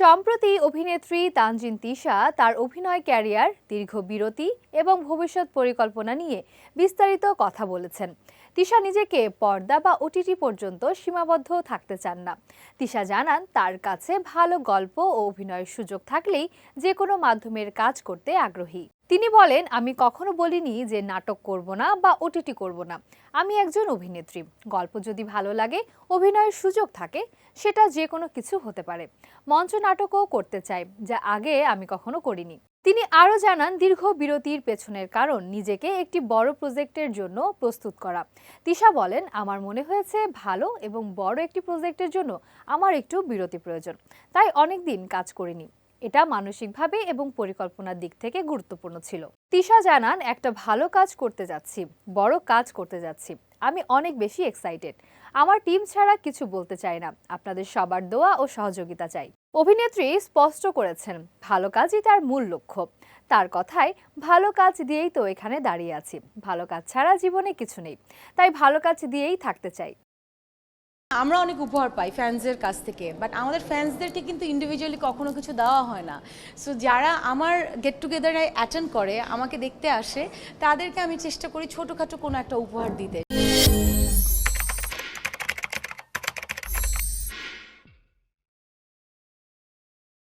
সম্প্রতি অভিনেত্রী তানজিন তিশা তার অভিনয় ক্যারিয়ার, দীর্ঘ বিরতি এবং ভবিষ্যৎ পরিকল্পনা নিয়ে বিস্তারিত কথা বলেছেন। তিশা নিজেকে পর্দা বা ওটিটি পর্যন্ত সীমাবদ্ধ থাকতে চান না। তিশা জানান, তার কাছে ভালো গল্প ও অভিনয়ের সুযোগ থাকলেই যে কোনো মাধ্যমের কাজ করতে আগ্রহী। তিনি বলেন, আমি কখনো বলিনি যে নাটক করব না বা ওটিটি করব না। আমি একজন অভিনেত্রী। গল্প যদি ভালো লাগে, অভিনয়ের সুযোগ থাকে, সেটা যে কোনো কিছু হতে পারে। মঞ্চ নাটকও করতে চাই, যা আগে আমি কখনো করিনি। তিনি আরও জানান, দীর্ঘ বিরতির পেছনের কারণ, নিজেকে একটি বড় প্রজেক্টের জন্য প্রস্তুত করা। তিশা বলেন, আমার মনে হয়েছে ভালো এবং বড় একটি প্রজেক্টের জন্য আমার একটু বিরতি প্রয়োজন। তাই অনেক দিন কাজ করিনি। এটা মানসিকভাবে এবং পরিকল্পনার দিক থেকে গুরুত্বপূর্ণ ছিল। তিশা জানান, একটা ভালো কাজ করতে যাচ্ছি, বড় কাজ করতে যাচ্ছি। আমি অনেক বেশি এক্সাইটেড আমার টিম ছাড়া কিছু বলতে চাই না। আপনাদের সবার দোয়া ও সহযোগিতা চাই। অভিনেত্রী স্পষ্ট করেছেন, ভালো কাজই তার মূল লক্ষ্য। তার কথায়, ভালো কাজ দিয়েই তো এখানে দাঁড়িয়ে আছি। ভালো কাজ ছাড়া জীবনে কিছু নেই। তাই ভালো কাজ দিয়েই থাকতে চাই। আমরা অনেক উপহার পাই ফ্যান্সদের কাছ থেকে বাট আমাদের ফ্যান্সদেরকে কিন্তু ইন্ডিভিজুয়ালি কখনো কিছু দেওয়া হয় না। সো যারা আমার গেট টুগেদারে অ্যাটেন্ড করে, আমাকে দেখতে আসে, তাদেরকে আমি চেষ্টা করি ছোটোখাটো কোনো একটা উপহার দিতে।